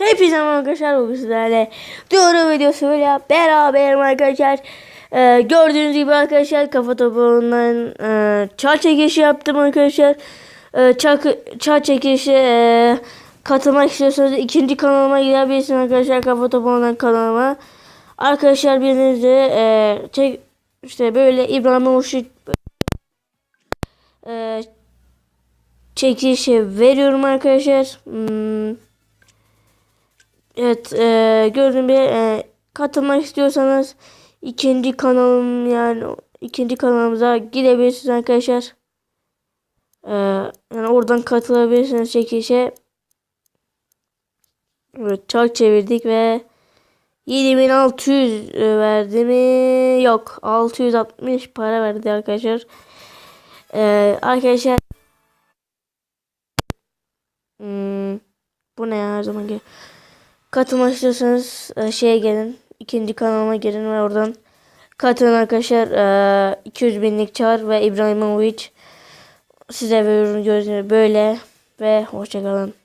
Hepinize arkadaşlar bugün sizlerle doğru videosuyla beraberim arkadaşlar. Ee, gördüğünüz gibi arkadaşlar kafa topuğundan e, çağ çekişi yaptım arkadaşlar. Ee, çağ, çağ çekişi e, katılmak istiyorsanız ikinci kanalıma gidebilirsiniz arkadaşlar kafa topuğundan kanalıma. Arkadaşlar birinizi e, çek, işte böyle İbrahimovic e, çekilişi veriyorum arkadaşlar. Hmm. Evet e, gördüğüm bir e, katılmak istiyorsanız ikinci kanalım yani ikinci kanalımıza gidebilirsiniz arkadaşlar. E, yani oradan katılabilirsiniz çekişe. Evet çark çevirdik ve 7600 verdi mi? Yok 660 para verdi arkadaşlar. E, arkadaşlar hmm, bu ne ya her zaman gibi. Katılmak istiyorsanız e, şeye gelin. ikinci kanalıma girin ve oradan katılın arkadaşlar. E, 200 binlik çağır ve İbrahimovic size veriyorum gördüğünüz böyle ve hoşçakalın.